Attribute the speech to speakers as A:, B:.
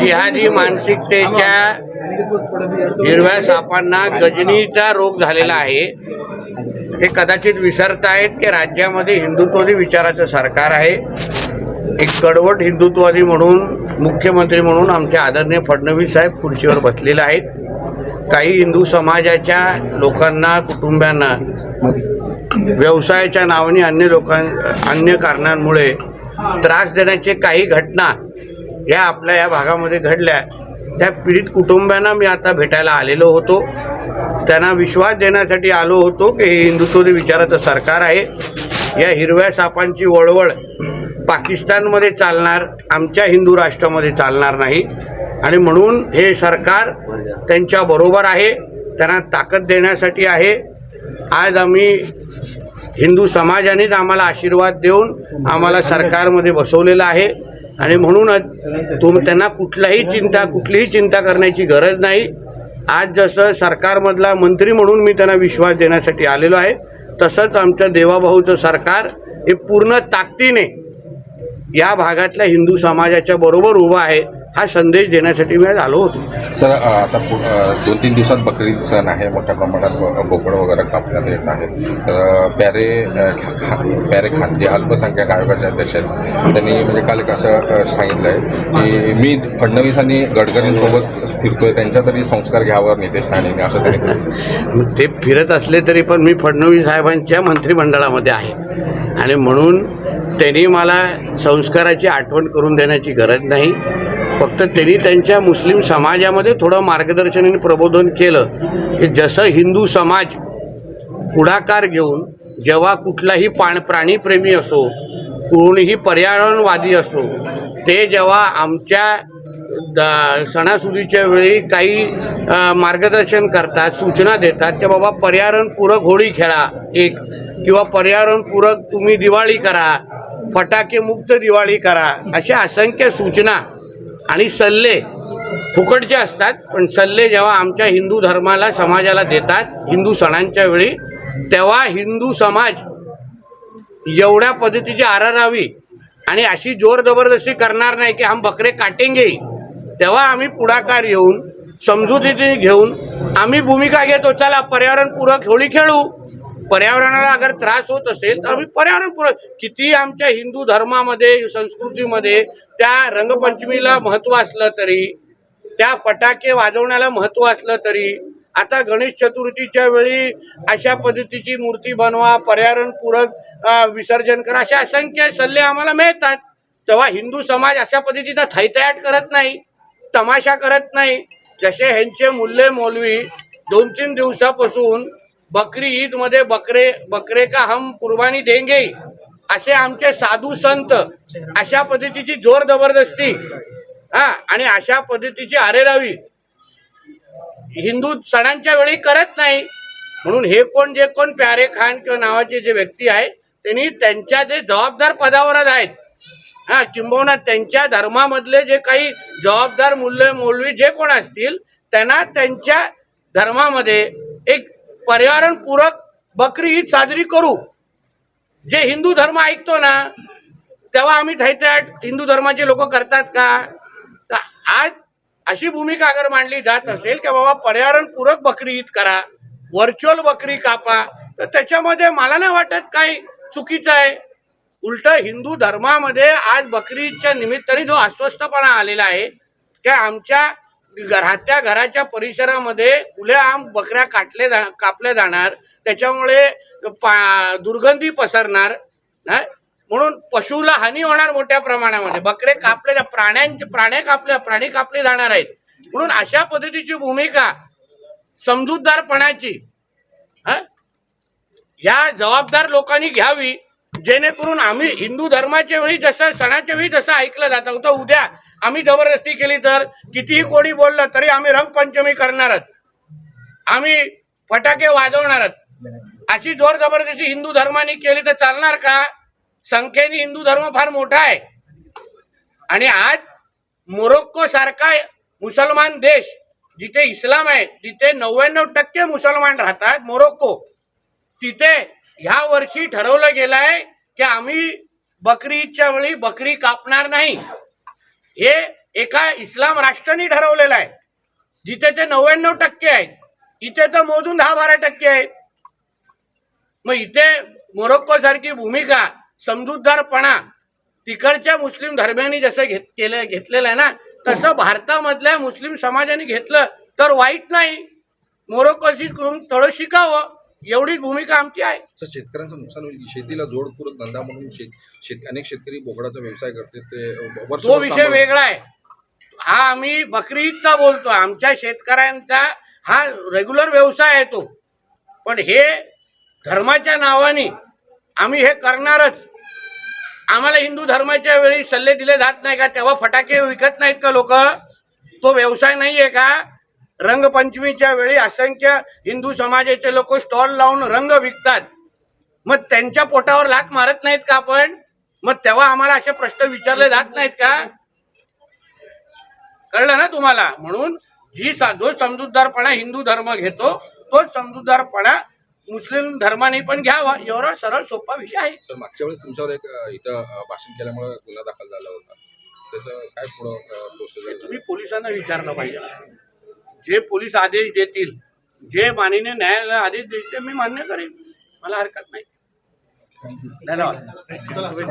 A: जिहादी मानसिकतेच्या हिरव्या सापांना गजनीचा रोग झालेला आहे. हे कदाचित विसरतायत की राज्यामध्ये हिंदुत्ववादी विचाराचं सरकार आहे. एक कडवट हिंदुत्ववादी म्हणून मुख्यमंत्री म्हणून आमचे आदरणीय फडणवीस साहेब खुर्चीवर बसलेले आहेत. काही हिंदू समाजाच्या लोकांना कुटुंबियांना व्यवसायाच्या नावाने अन्य लोकां अन्य कारणांमुळे त्रास देण्याचे काही घटना या आपल्या या भागामध्ये घडल्या. त्या पीडित कुटुंबांना मी आता भेटायला आलेलो होतो. त्यांना विश्वास देण्यासाठी आलो होतो की हे हिंदुत्ववादी विचाराचं सरकार आहे. या हिरव्या सापांची वळवळ पाकिस्तानमध्ये चालणार आमच्या हिंदू राष्ट्रामध्ये चालणार नाही. आणि म्हणून हे सरकार त्यांच्या बरोबर आहे त्यांना ताकद देण्यासाठी आहे. आज आम्ही हिंदू समाजानेच आम्हाला आशीर्वाद देऊन आम्हाला सरकारमध्ये बसवलेलं आहे. आणि म्हणूनच तुम त्यांना कुठलाही चिंता कुठलीही चिंता करण्याची गरज नाही. आज जसं सरकारमधला मंत्री म्हणून मी त्यांना विश्वास देण्यासाठी आलेलो आहे तसंच आमचं देवाभाऊचं सरकार हे पूर्ण ताकदीने या भागातल्या हिंदू समाजाच्या बरोबर उभं आहे. हा संदेश देण्यासाठी मी आज आलो होतो.
B: सर आता दोन तीन दिवसात बकरी सण आहे मोठ्या प्रमाणात बोकड वगैरे कापण्यात येत आहे. तर प्यारे प्यारे खान जे अल्पसंख्याक आयोगाचे अध्यक्ष आहेत त्यांनी म्हणजे काल असं सांगितलं आहे की मी फडणवीस आणि गडकरींसोबत फिरतोय त्यांचा तरी संस्कार घ्यावा नितेश राणेंनी असं त्यांनी.
A: ते फिरत असले तरी पण मी फडणवीस साहेबांच्या मंत्रिमंडळामध्ये आहे. आणि म्हणून त्यांनी मला संस्काराची आठवण करून देण्याची गरज नाही. फक्त त्यांनी त्यांच्या मुस्लिम समाजामध्ये थोडं मार्गदर्शन आणि प्रबोधन केलं. की जसं हिंदू समाज पुढाकार घेऊन जेव्हा कुठलाही पाण प्राणीप्रेमी असो कोणीही पर्यावरणवादी असो ते जेव्हा आमच्या द- सणासुदीच्या वेळी काही मार्गदर्शन करतात सूचना देतात की बाबा पर्यावरणपूरक होळी खेळा एक किंवा पर्यावरणपूरक तुम्ही दिवाळी करा फटाके मुक्त दिवाळी करा अशा असंख्य सूचना आणि सल्ले फुकटचे असतात पण सल्ले जेव्हा आमच्या हिंदू धर्माला समाजाला देतात हिंदू सणांच्या वेळी तेव्हा हिंदू समाज एवढ्या पद्धतीची आरारावी आणि अशी जोर जबरदस्ती करणार नाही की हम बकरे काटेंगे तेव्हा आम्ही पुढाकार येऊन समजुतीने घेऊन आम्ही भूमिका घेतो चला पर्यावरणपूरक होळी खेळू. पर्यावरणाला अगर त्रास होत असेल तर आम्ही पर्यावरणपूरक किती आमच्या हिंदू धर्मामध्ये संस्कृतीमध्ये त्या रंगपंचमीला महत्त्व असलं तरी त्या फटाके वाजवण्याला महत्त्व असलं तरी आता गणेश चतुर्थीच्या वेळी अशा पद्धतीची मूर्ती बनवा पर्यावरणपूरक विसर्जन करा अशा असंख्य सल्ले आम्हाला मिळतात. तेव्हा हिंदू समाज अशा पद्धतीचा थैतयाट करत नाही तमाशा करत नाही. जसे ह्यांचे मुल्ले मौलवी दोन तीन दिवसापासून बकरी ईदमध्ये बकरे बकरे का हम कुर्बानी देंगे? असे आमचे साधू संत अशा पद्धतीची जोर जबरदस्ती हा आणि अशा पद्धतीची आरेरावी. हिंदू सणांच्या वेळी करत नाही. म्हणून हे कोण जे कोण प्यारे खान किंवा नावाचे जे व्यक्ती आहेत त्यांनी त्यांच्या जे जबाबदार पदावरच आहेत. हा किंबहुना त्यांच्या धर्मामधले जे काही जबाबदार मूल्य मौलवी जे कोण असतील त्यांना त्यांच्या धर्मामध्ये एक पर्यावरणपूरक बकरी ईद साजरी करू. जे हिंदू धर्म ऐकतो ना तेव्हा आम्ही थैथयाट हिंदू धर्माचे लोक करतात का? तर आज अशी भूमिका अगर मांडली जात असेल की बाबा पर्यावरणपूरक बकरी ईद करा व्हर्च्युअल बकरी कापा तर त्याच्यामध्ये मला नाही वाटत काही चुकीचं आहे. उलट हिंदू धर्मामध्ये आज बकरी ईदच्या निमित्ताने जो अस्वस्थपणा आलेला आहे की आमच्या राहत्या घराच्या परिसरामध्ये खुलेआम बकऱ्या काटले जा कापल्या जाणार. त्याच्यामुळे पा दुर्गंधी पसरणार. म्हणून पशुला हानी होणार मोठ्या प्रमाणामध्ये. बकरे कापले जा- प्राण्यांचे प्राणे कापले प्राणी कापले जाणार आहेत. म्हणून अशा पद्धतीची भूमिका समजूतदारपणाची हा? या जबाबदार लोकांनी घ्यावी. जेणेकरून आम्ही हिंदू धर्माच्या वेळी जसं सणाच्या वेळी जसं ऐकलं जातं. होतं उद्या आम्ही जबरदस्ती केली तर कितीही कोणी बोललं तरी आम्ही रंगपंचमी करणारच आम्ही फटाके वाजवणारच अशी जोर जबरदस्ती हिंदू धर्माने केली तर चालणार का? संख्येने हिंदू धर्म फार मोठा आहे. आणि आज मोरोक्को सारखा मुसलमान देश जिथे इस्लाम आहे तिथे नव्याण्णव टक्के मुसलमान राहतात मोरोक्को. तिथे ह्या वर्षी ठरवलं गेलं आहे की आम्ही बकरीच्या वेळी बकरी कापणार नाही. हे एका इस्लाम राष्ट्राने ठरवलेलं आहे. जिथे ते नव्याण्णव टक्के आहेत. इथे तर मोजून दहा बारा टक्के आहेत. मग इथे मोरोक्को सारखी भूमिका समजूतदारपणा तिकडच्या मुस्लिम धर्मियांनी जसं घेत केलं घेतलेलं आहे ना तसं भारतामधल्या मुस्लिम समाजाने घेतलं तर वाईट नाही. मोरोक्कोशी करून थोडं शिकावं. एवढीच भूमिका आमची आहे.
C: तर शेतकऱ्यांचं नुकसान होईल शेतीला जोडपूरक धंदा म्हणून शेत अनेक शेतकरी बोकडाचा व्यवसाय करते ते
A: तो विषय वेगळा आहे. हा आम्ही बकरी ईदचा बोलतो. आमच्या शेतकऱ्यांचा हा रेग्युलर व्यवसाय आहे तो. पण हे धर्माच्या नावाने आम्ही हे करणारच. आम्हाला हिंदू धर्माच्या वेळी सल्ले दिले जात नाही का? तेव्हा फटाके विकत नाहीत का लोक? तो व्यवसाय नाही आहे का? रंगपंचमीच्या वेळी असंख्य हिंदू समाजाचे लोक स्टॉल लावून रंग विकतात. मग त्यांच्या पोटावर लाट मारत नाहीत का आपण? मग तेव्हा आम्हाला असे प्रश्न विचारले जात नाहीत का? कळलं ना तुम्हाला? म्हणून जी जो समजूतदारपणा हिंदू धर्म घेतो तोच समजूतदारपणा मुस्लिम धर्माने पण घ्यावा. एवढा सरळ सोपा विषय आहे.
C: तर मागच्या वेळेस तुमच्यावर एक इथं भाषण केल्यामुळे गुन्हा दाखल झाला होता. त्याचं काय पुढं
A: तुम्ही पोलिसांना विचारलं पाहिजे. जे पोलीस आदेश देतील जे माननीय न्यायालय आदेश देईल ते मी मान्य करेन. मला हरकत नाही. धन्यवाद.